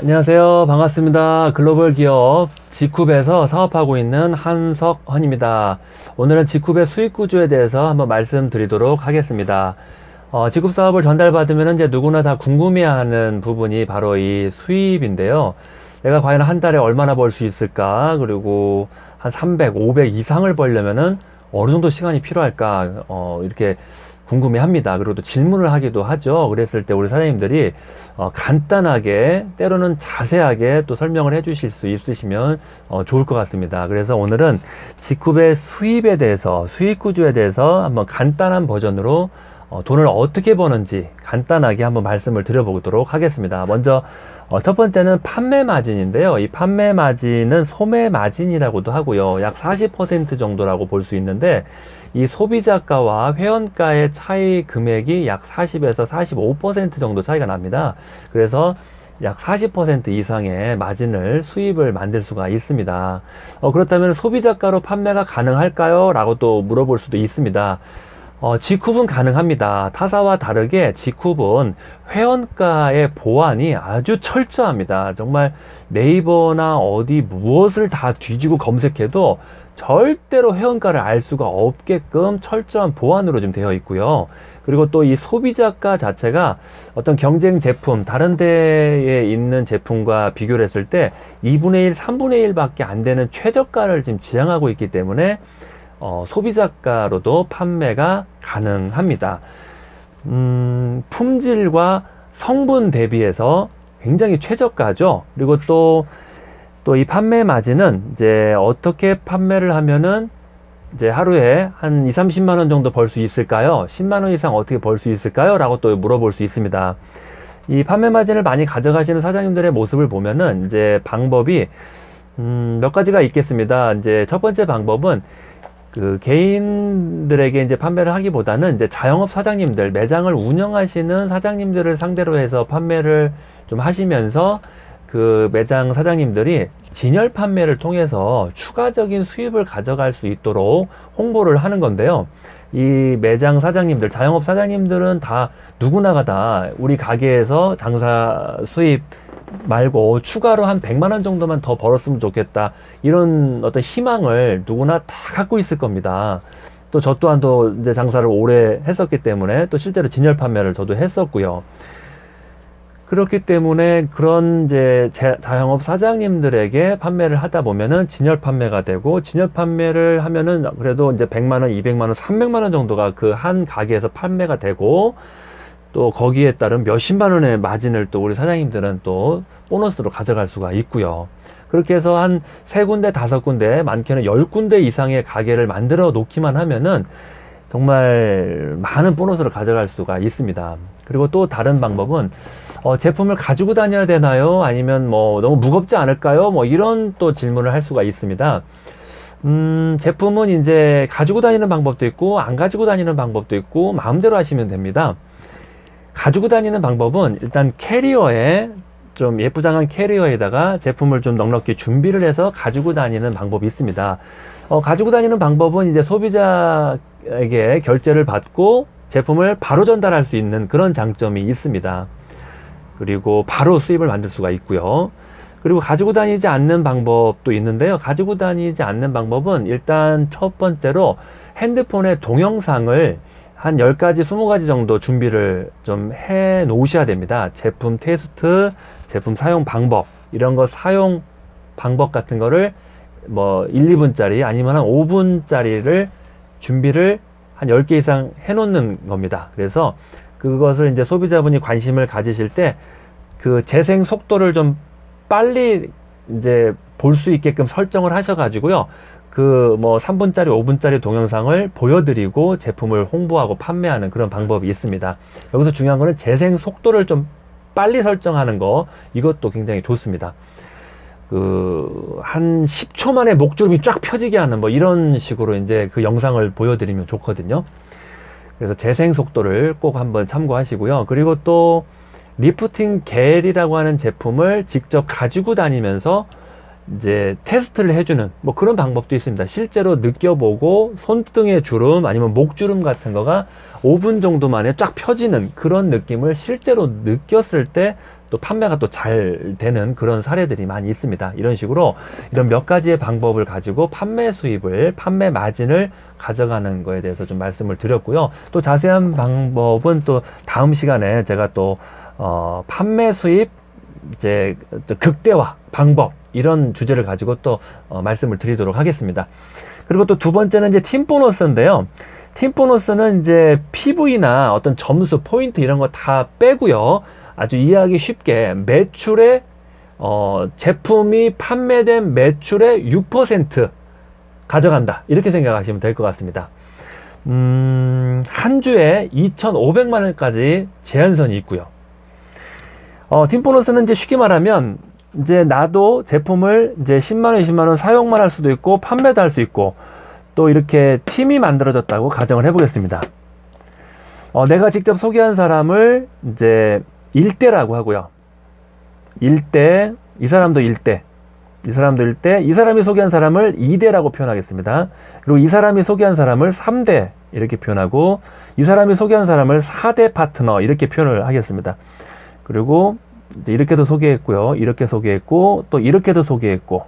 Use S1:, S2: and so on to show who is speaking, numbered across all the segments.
S1: 안녕하세요. 반갑습니다. 글로벌 기업 지쿱에서 사업하고 있는 한석헌입니다. 오늘은 지쿱의 수익 구조에 대해서 한번 말씀드리도록 하겠습니다. 어, 지쿱 사업을 전달받으면 이제 누구나 다 궁금해하는 부분이 바로 이 수입인데요. 내가 과연 한 달에 얼마나 벌 수 있을까? 그리고 한 300, 500 이상을 벌려면은 어느 정도 시간이 필요할까? 어, 이렇게 궁금해 합니다. 그리고 또 질문을 하기도 하죠. 그랬을 때 우리 사장님들이 어, 간단하게 때로는 자세하게 또 설명을 해 주실 수 있으시면 어, 좋을 것 같습니다. 그래서 오늘은 지쿱의 수입에 대해서 수익 구조에 대해서 한번 간단한 버전으로 어, 돈을 어떻게 버는지 간단하게 한번 말씀을 드려보도록 하겠습니다. 먼저 어, 첫 번째는 판매 마진인데요. 이 판매 마진은 소매 마진이라고도 하고요. 약 40% 정도라고 볼 수 있는데 이 소비자가와 회원가의 차이 금액이 약 40에서 45% 정도 차이가 납니다. 그래서 약 40% 이상의 마진을 수입을 만들 수가 있습니다. 어, 그렇다면 소비자가로 판매가 가능할까요? 라고 또 물어볼 수도 있습니다. 어, G쿱은 가능합니다. 타사와 다르게 G쿱은 회원가의 보안이 아주 철저합니다. 정말 네이버나 어디 무엇을 다 뒤지고 검색해도 절대로 회원가를 알 수가 없게끔 철저한 보안으로 좀 되어 있고요. 그리고 또 이 소비자가 자체가 어떤 경쟁 제품, 다른 데에 있는 제품과 비교를 했을 때 2분의 1, 3분의 1 밖에 안 되는 최저가를 지금 지향하고 있기 때문에 어, 소비자가로도 판매가 가능합니다. 음, 품질과 성분 대비해서 굉장히 최저가죠. 그리고 또, 또 이 판매 마진은 이제 어떻게 판매를 하면은 이제 하루에 한 2, 30만 원 정도 벌 수 있을까요? 10만 원 이상 어떻게 벌 수 있을까요? 라고 또 물어볼 수 있습니다. 이 판매 마진을 많이 가져가시는 사장님들의 모습을 보면은 이제 방법이 음, 몇 가지가 있겠습니다. 이제 첫 번째 방법은 그 개인들에게 이제 판매를 하기보다는 이제 자영업 사장님들, 매장을 운영하시는 사장님들을 상대로 해서 판매를 좀 하시면서 그 매장 사장님들이 진열 판매를 통해서 추가적인 수입을 가져갈 수 있도록 홍보를 하는 건데요. 이 매장 사장님들, 자영업 사장님들은 다 누구나가 다 우리 가게에서 장사 수입 말고 추가로 한 100만 원 정도만 더 벌었으면 좋겠다. 이런 어떤 희망을 누구나 다 갖고 있을 겁니다. 또 저 또한도 이제 장사를 오래 했었기 때문에 또 실제로 진열 판매를 저도 했었고요. 그렇기 때문에 그런 이제 자영업 사장님들에게 판매를 하다 보면은 진열 판매가 되고 진열 판매를 하면은 그래도 이제 100만 원, 200만 원, 300만 원 정도가 그 한 가게에서 판매가 되고 또 거기에 따른 몇십만 원의 마진을 또 우리 사장님들은 또 보너스로 가져갈 수가 있고요. 그렇게 해서 한 세 군데, 다섯 군데, 많게는 열 군데 이상의 가게를 만들어 놓기만 하면은 정말 많은 보너스를 가져갈 수가 있습니다. 그리고 또 다른 방법은 어, 제품을 가지고 다녀야 되나요? 아니면 뭐 너무 무겁지 않을까요? 뭐 이런 또 질문을 할 수가 있습니다. 음, 제품은 이제 가지고 다니는 방법도 있고 안 가지고 다니는 방법도 있고 마음대로 하시면 됩니다. 가지고 다니는 방법은 일단 캐리어에 좀 예쁘장한 캐리어에다가 제품을 좀 넉넉히 준비를 해서 가지고 다니는 방법이 있습니다. 어, 가지고 다니는 방법은 이제 소비자에게 결제를 받고 제품을 바로 전달할 수 있는 그런 장점이 있습니다. 그리고 바로 수입을 만들 수가 있고요. 그리고 가지고 다니지 않는 방법도 있는데요. 가지고 다니지 않는 방법은 일단 첫 번째로 핸드폰에 동영상을 한 10가지, 20가지 정도 준비를 좀 해 놓으셔야 됩니다. 제품 테스트, 제품 사용 방법, 이런 거 사용 방법 같은 거를 뭐 1, 2분짜리 아니면 한 5분짜리를 준비를 한 10개 이상 해 놓는 겁니다. 그래서 그것을 이제 소비자분이 관심을 가지실 때 그 재생 속도를 좀 빨리 이제 볼 수 있게끔 설정을 하셔가지고요. 그 뭐 3분짜리, 5분짜리 동영상을 보여드리고 제품을 홍보하고 판매하는 그런 방법이 있습니다. 여기서 중요한 거는 재생 속도를 좀 빨리 설정하는 거 이것도 굉장히 좋습니다. 그, 한 10초 만에 목주름이 쫙 펴지게 하는 뭐 이런 식으로 이제 그 영상을 보여드리면 좋거든요. 그래서 재생 속도를 꼭 한번 참고하시고요. 그리고 또 리프팅 겔이라고 하는 제품을 직접 가지고 다니면서 이제 테스트를 해주는 뭐 그런 방법도 있습니다. 실제로 느껴보고 손등의 주름 아니면 목주름 같은 거가 5분 정도 만에 쫙 펴지는 그런 느낌을 실제로 느꼈을 때 또 판매가 또 잘 되는 그런 사례들이 많이 있습니다. 이런 식으로 이런 몇 가지의 방법을 가지고 판매 수입을, 판매 마진을 가져가는 거에 대해서 좀 말씀을 드렸고요. 또 자세한 방법은 또 다음 시간에 제가 또, 어, 판매 수입, 이제 극대화 방법, 이런 주제를 가지고 또 어, 말씀을 드리도록 하겠습니다. 그리고 또 두 번째는 이제 팀 보너스인데요. 팀 보너스는 이제 PV나 어떤 점수, 포인트 이런 거 다 빼고요. 아주 이해하기 쉽게 매출의 어, 제품이 판매된 매출의 6% 가져간다. 이렇게 생각하시면 될 것 같습니다. 음, 한 주에 2,500만 원까지 제한선이 있고요. 어, 팀 보너스는 이제 쉽게 말하면 이제 나도 제품을 이제 10만 원, 20만 원 사용만 할 수도 있고 판매도 할 수 있고 또 이렇게 팀이 만들어졌다고 가정을 해보겠습니다. 어, 내가 직접 소개한 사람을 이제 1대라고 하고요. 1대, 이 사람도 1대, 이 사람도 1대, 이 사람이 소개한 사람을 2대라고 표현하겠습니다. 그리고 이 사람이 소개한 사람을 3대 이렇게 표현하고 이 사람이 소개한 사람을 4대 파트너 이렇게 표현을 하겠습니다. 그리고 이렇게도 소개했고요. 이렇게 소개했고 또 이렇게도 소개했고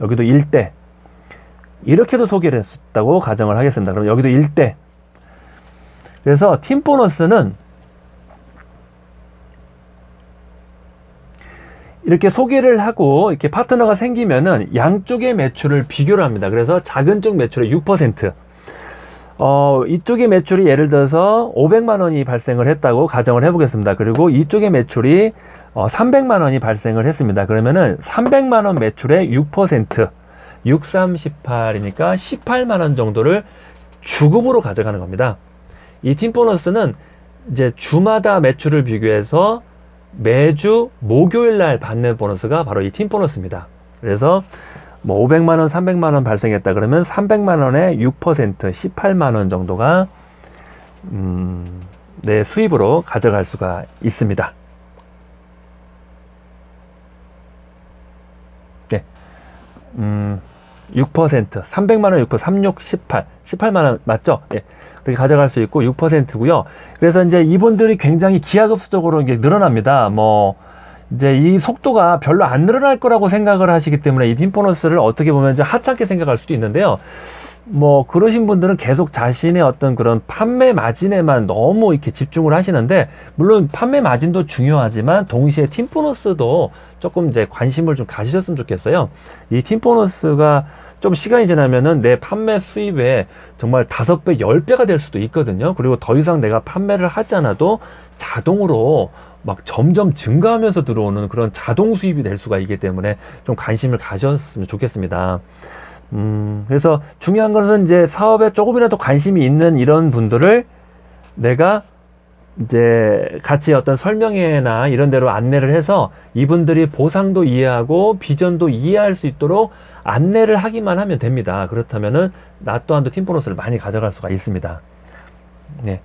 S1: 여기도 1대 이렇게도 소개를 했다고 가정을 하겠습니다. 그럼 여기도 1대 그래서 팀 보너스는 이렇게 소개를 하고 이렇게 파트너가 생기면은 양쪽의 매출을 비교를 합니다. 그래서 작은 쪽 매출의 6% 어, 이쪽의 매출이 예를 들어서 500만 원이 발생을 했다고 가정을 해보겠습니다. 그리고 이쪽의 매출이 어, 300만 원이 발생을 했습니다. 그러면은 300만 원 매출의 6% 6, 3, 18이니까 18만 원 정도를 주급으로 가져가는 겁니다. 이 팀 보너스는 이제 주마다 매출을 비교해서 매주 목요일 날 받는 보너스가 바로 이 팀 보너스입니다. 그래서 뭐 500만 원, 300만 원 발생했다 그러면 300만 원의 6% 18만 원 정도가 음, 내 수입으로 가져갈 수가 있습니다. 네. 음, 6% 300만 원 6% 36 18 18만 원 맞죠? 예. 그렇게 가져갈 수 있고 6%고요. 그래서 이제 이분들이 굉장히 기하급수적으로 이게 늘어납니다. 뭐 이제 이 속도가 별로 안 늘어날 거라고 생각을 하시기 때문에 이 팀 보너스를 어떻게 보면 이제 하찮게 생각할 수도 있는데요. 뭐 그러신 분들은 계속 자신의 어떤 그런 판매 마진에만 너무 이렇게 집중을 하시는데 물론 판매 마진도 중요하지만 동시에 팀 보너스도 조금 이제 관심을 좀 가지셨으면 좋겠어요. 이팀 보너스가 좀 시간이 지나면은 내 판매 수입에 정말 다섯 배, 열 배가 될 수도 있거든요. 그리고 더 이상 내가 판매를 하지 않아도 자동으로 막 점점 증가하면서 들어오는 그런 자동 수입이 될 수가 있기 때문에 좀 관심을 가졌으면 좋겠습니다. 음, 그래서 중요한 것은 이제 사업에 조금이라도 관심이 있는 이런 분들을 내가 이제 같이 어떤 설명회나 이런 데로 안내를 해서 이분들이 보상도 이해하고 비전도 이해할 수 있도록 안내를 하기만 하면 됩니다. 그렇다면은 나 또한도 팀 보너스를 많이 가져갈 수가 있습니다. 네.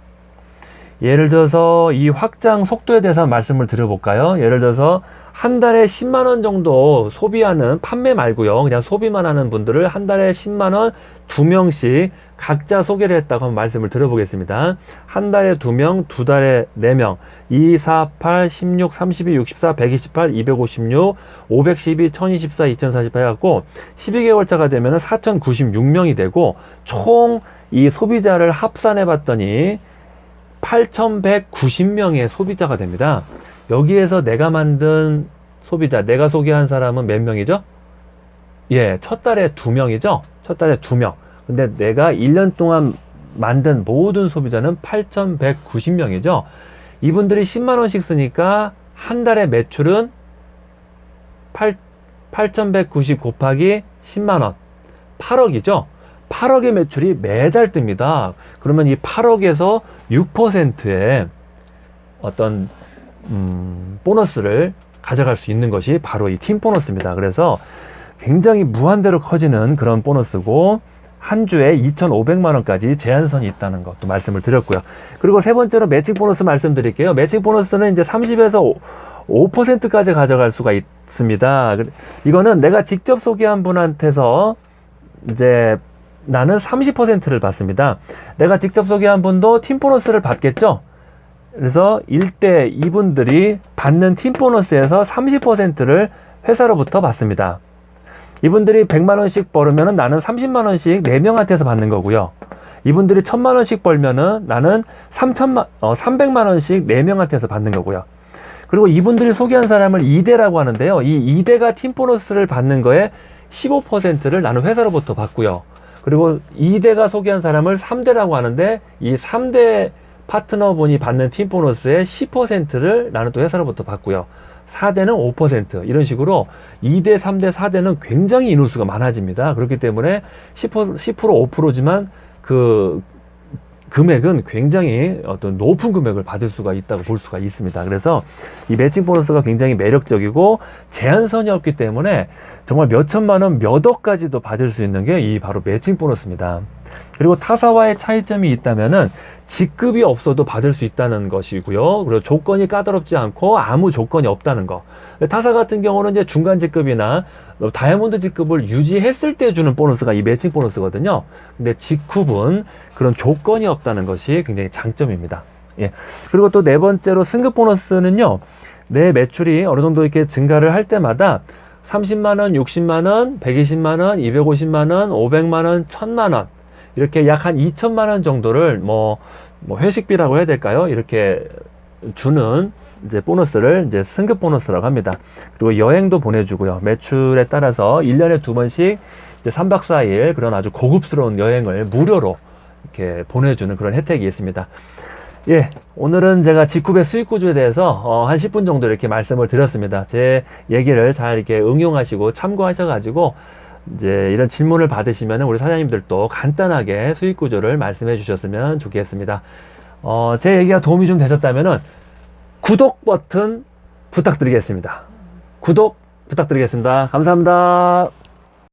S1: 예를 들어서 이 확장 속도에 대해서 말씀을 드려볼까요? 예를 들어서 한 달에 10만 원 정도 소비하는 판매 말고요. 그냥 소비만 하는 분들을 한 달에 10만 원 두 명씩 각자 소개를 했다고 한번 말씀을 드려보겠습니다. 한 달에 두 명, 두 달에 네 명, 2, 4, 8, 16, 32, 64, 128, 256, 512, 1024, 2048 해갖고 12개월차가 되면 4096명이 되고 총 이 소비자를 합산해 봤더니 8,190명의 소비자가 됩니다. 여기에서 내가 만든 소비자, 내가 소개한 사람은 몇 명이죠? 예, 첫 달에 두 명이죠? 첫 달에 두 명. 근데 내가 1년 동안 만든 모든 소비자는 8,190명이죠? 이분들이 10만원씩 쓰니까 한 달에 매출은 8, 8,190 곱하기 10만원. 8억이죠? 8억의 매출이 매달 뜹니다. 그러면 이 8억에서 6%의 어떤 음, 보너스를 가져갈 수 있는 것이 바로 이 팀 보너스입니다. 그래서 굉장히 무한대로 커지는 그런 보너스고 한 주에 2,500만 원까지 제한선이 있다는 것도 말씀을 드렸고요. 그리고 세 번째로 매칭 보너스 말씀드릴게요. 매칭 보너스는 이제 30에서 5%까지 가져갈 수가 있습니다. 이거는 내가 직접 소개한 분한테서 이제 나는 30%를 받습니다. 내가 직접 소개한 분도 팀 보너스를 받겠죠? 그래서 일대 이분들이 받는 팀 보너스에서 30%를 회사로부터 받습니다. 이분들이 100만 원씩 벌으면 나는 30만 원씩 4명한테서 받는 거고요. 이분들이 1000만 원씩 벌면은 나는 3천만 어 300만 원씩 4명한테서 받는 거고요. 그리고 이분들이 소개한 사람을 2대라고 하는데요. 이 2대가 팀 보너스를 받는 거에 15%를 나는 회사로부터 받고요. 그리고 2대가 소개한 사람을 3대라고 하는데 이 3대 파트너분이 받는 팀 보너스의 10%를 나는 또 회사로부터 받고요. 4대는 5% 이런 식으로 2대, 3대, 4대는 굉장히 인원수가 많아집니다. 그렇기 때문에 10%, 10% 5%지만 그 금액은 굉장히 어떤 높은 금액을 받을 수가 있다고 볼 수가 있습니다. 그래서 이 매칭 보너스가 굉장히 매력적이고 제한선이 없기 때문에 정말 몇 천만 원, 몇 억까지도 받을 수 있는 게 이 바로 매칭 보너스입니다. 그리고 타사와의 차이점이 있다면은 직급이 없어도 받을 수 있다는 것이고요. 그리고 조건이 까다롭지 않고 아무 조건이 없다는 거. 타사 같은 경우는 이제 중간 직급이나 다이아몬드 직급을 유지했을 때 주는 보너스가 이 매칭 보너스거든요. 근데 직급은 그런 조건이 없다는 것이 굉장히 장점입니다. 예. 그리고 또 네 번째로 승급 보너스는요. 내 매출이 어느 정도 이렇게 증가를 할 때마다 30만 원, 60만 원, 120만 원, 250만 원, 500만 원, 1000만 원, 이렇게 약 한 2천만 원 정도를 뭐, 뭐 회식비라고 해야 될까요? 이렇게 주는 이제 보너스를 이제 승급 보너스라고 합니다. 그리고 여행도 보내주고요. 매출에 따라서 1년에 두 번씩 이제 3박 4일 그런 아주 고급스러운 여행을 무료로 이렇게 보내주는 그런 혜택이 있습니다. 예, 오늘은 제가 직급의 수익 구조에 대해서 어, 한 10분 정도 이렇게 말씀을 드렸습니다. 제 얘기를 잘 이렇게 응용하시고 참고하셔가지고 이제 이런 질문을 받으시면 우리 사장님들도 간단하게 수익 구조를 말씀해 주셨으면 좋겠습니다. 어, 제 얘기가 도움이 좀 되셨다면은 구독 버튼 부탁드리겠습니다. 구독 부탁드리겠습니다. 감사합니다.